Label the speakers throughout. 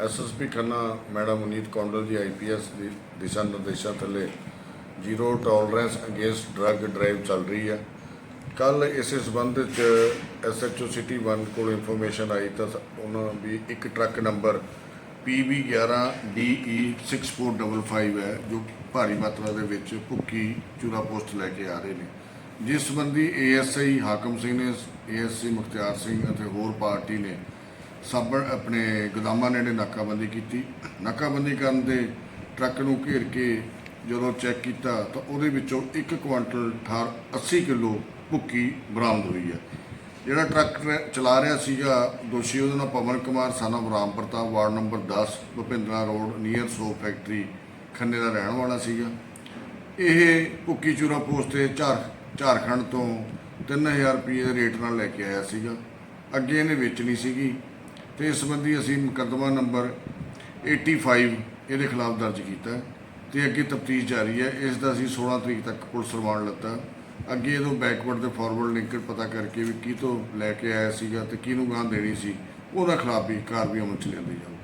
Speaker 1: SSP Khanna madam Anit Kondal ji IPS ਦੀ ਦਿਸ਼ਾ ਨਿਰਦੇਸ਼ਾਂ ਥੱਲੇ zero tolerance against drug drive ਚੱਲ ਰਹੀ ਹੈ ਕੱਲ ਇਸੇ ਸਬੰਧ ਵਿੱਚ ਐਸਐਚਓ ਸਿਟੀ 1 ਕੋਲ ਇਨਫੋਰਮੇਸ਼ਨ ਆਈ ਤਾਂ ਉਹਨਾਂ ਵੀ ਇੱਕ ਟਰੱਕ ਨੰਬਰ PB11DE 6455 ਹੈ ਜੋ ਭਾਰੀ ਮਾਤਰਾ ਦੇ ਵਿੱਚ ਭੁੱਕੀ ਚੂਰਾ ਪੋਸਟ ਲੈ ਕੇ ਆ ਰਹੇ ਨੇ ਜਿਸ ਸੰਬੰਧੀ ਏਐਸਆਈ ਹਾਕਮ ਸਿੰਘ ਨੇ ਏਐਸਸੀ ਮੁਖਤਿਆਰ ਸਿੰਘ ਅਤੇ ਹੋਰ ਪਾਰਟੀ ਨੇ ਸਭ ਆਪਣੇ ਗੋਦਾਮਾਂ ਨੇੜੇ ਨਾਕਾਬੰਦੀ ਕੀਤੀ। ਨਾਕਾਬੰਦੀ ਕਰਨ ਦੇ ਟਰੱਕ ਨੂੰ ਘੇਰ ਕੇ ਜਦੋਂ ਚੈੱਕ ਕੀਤਾ ਤਾਂ ਉਹਦੇ ਵਿੱਚੋਂ 1 ਕੁਆਂਟਲ 18 80 ਕਿਲੋ ਭੁੱਕੀ ਬਰਾਮਦ ਹੋਈ ਹੈ। ਜਿਹੜਾ ਟਰੱਕ ਚਲਾ ਰਿਹਾ ਸੀਗਾ, ਦੋਸ਼ੀ ਉਹਦਾ ਨਾਮ Pawan Kumar Sana Ram Partap, ward number 10 Bhupindra road, near ਸੋ ਫੈਕਟਰੀ, ਖੰਨੇ ਦਾ ਰਹਿਣ ਵਾਲਾ ਸੀਗਾ। ਇਹ ਭੁੱਕੀ ਚੂਰਾ ਪੋਸਟ ਤੇ ਝਾਰ, ਝਾਰਖੰਡ ਤੋਂ 3000 ਰੁਪਏ ਦੇ ਰੇਟ ਨਾਲ ਲੈ ਕੇ ਆਇਆ ਸੀਗਾ। ਅੱਗੇ ਇਹਨੇ ਵੇਚਣੀ ਸੀਗੀ। ਤੇ ਇਸ ਸੰਬੰਧੀ ਅਸੀਂ ਮੁਕੱਦਮਾ ਨੰਬਰ 85 ਇਹਦੇ ਖਿਲਾਫ ਦਰਜ ਕੀਤਾ ਹੈ ਤੇ ਅੱਗੇ ਤਫਤੀਸ਼ ਜਾਰੀ ਹੈ। ਇਸ ਦਾ ਅਸੀਂ 16 ਤਰੀਕ ਤੱਕ ਪੁਲਿਸ ਰਿਮਾਂਡ ਲੱਤਾ। ਅੱਗੇ ਇਹਨੂੰ ਬੈਕਵਰਡ ਤੇ ਫਾਰਵਰਡ ਲਿੰਕਡ ਪਤਾ ਕਰਕੇ ਵੀ ਕੀ ਤੋਂ ਲੈ ਕੇ ਆਇਆ ਸੀਗਾ ਤੇ ਕਿਹਨੂੰ ਗਾਂ ਦੇਣੀ ਸੀ, ਉਹਦਾ ਖਿਲਾਫ ਵੀ ਕਾਰਵਾਈ ਅਮਲ ਚ ਲਿਆਂਦੀ ਜਾਊਗੀ।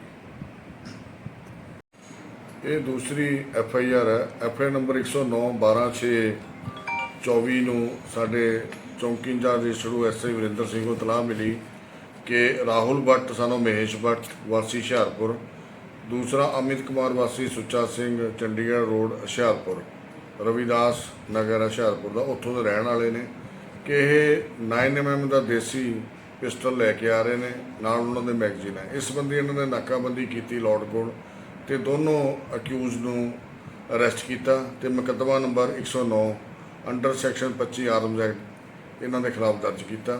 Speaker 1: ਇਹ ਦੂਸਰੀ ਐਫ ਆਈ ਆਰ ਹੈ। ਐਫ ਆਈ ਨੰਬਰ 109 126 24 ਨੂੰ ਸਾਡੇ ਚੌਂਕੀ ਇੰਚਾਰਜ ਰਜਿਸਟਰੂ ਐਸ ਆਈ ਵਰਿੰਦਰ ਸਿੰਘ ਨੂੰ ਤਲਾਹ ਮਿਲੀ। ਕਿ ਰਾਹੁਲ ਭੱਟ, ਸਾਨੂੰ ਮਹੇਸ਼ ਭੱਟ, ਵਾਸੀ ਹੁਸ਼ਿਆਰਪੁਰ। ਦੂਸਰਾ ਅਮਿਤ ਕੁਮਾਰ, ਵਾਸੀ ਸੁੱਚਾ ਸਿੰਘ, ਚੰਡੀਗੜ੍ਹ ਰੋਡ, ਹੁਸ਼ਿਆਰਪੁਰ। ਰਵਿਦਾਸ ਨਗਰ, ਹੁਸ਼ਿਆਰਪੁਰ ਦਾ ਉੱਥੋਂ ਦੇ ਰਹਿਣ ਵਾਲੇ ਨੇ ਕਿ ਇਹ 9mm ਦਾ ਦੇਸੀ ਪਿਸਟਲ ਲੈ ਕੇ ਆ ਰਹੇ ਨੇ, ਨਾਲ ਉਹਨਾਂ ਦੇ ਮੈਗਜ਼ੀਨ ਹੈ। ਇਸ ਸੰਬੰਧੀ ਇਹਨਾਂ ਨੇ ਨਾਕਾਬੰਦੀ ਕੀਤੀ ਲੋਡਕੋਟ ਤੇ ਦੋਨੋਂ ਅਕਿਊਜ਼ ਨੂੰ ਅਰੈਸਟ ਕੀਤਾ ਤੇ ਮੁਕੱਦਮਾ number 109 under section 25 arms act ਇਹਨਾਂ ਦੇ ਖਿਲਾਫ ਦਰਜ ਕੀਤਾ।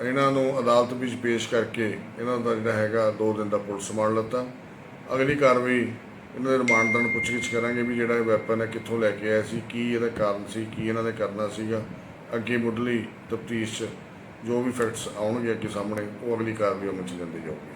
Speaker 1: ਇਹਨਾਂ ਨੂੰ ਅਦਾਲਤ ਵਿੱਚ ਪੇਸ਼ ਕਰਕੇ ਇਹਨਾਂ ਦਾ ਜਿਹੜਾ ਹੈਗਾ 2 ਦਿਨ ਦਾ ਪੁਲਿਸ ਰਿਮਾਂਡ ਲੱਤਾ। ਅਗਲੀ ਕਾਰਵਾਈ ਇਹਨਾਂ ਦੇ ਰਿਮਾਂਡ ਦੌਰਾਨ ਪੁੱਛਗਿੱਛ ਕਰਾਂਗੇ ਵੀ ਜਿਹੜਾ ਇਹ ਵੈਪਨ ਹੈ ਕਿੱਥੋਂ ਲੈ ਕੇ ਆਇਆ ਸੀ, ਕੀ ਇਹਦਾ ਕਾਰਨ ਸੀ, ਕੀ ਇਹਨਾਂ ਨੇ ਕਰਨਾ ਸੀਗਾ। ਅੱਗੇ ਮੁੱਢਲੀ ਤਫਤੀਸ਼ 'ਚ ਜੋ ਵੀ ਫੈਕਟਸ ਆਉਣਗੇ ਅੱਗੇ ਸਾਹਮਣੇ, ਉਹ ਅਗਲੀ ਕਾਰਵਾਈ ਉਹਨਾਂ 'ਚ ਜਾਂਦੀ ਜਾਊਗੀ।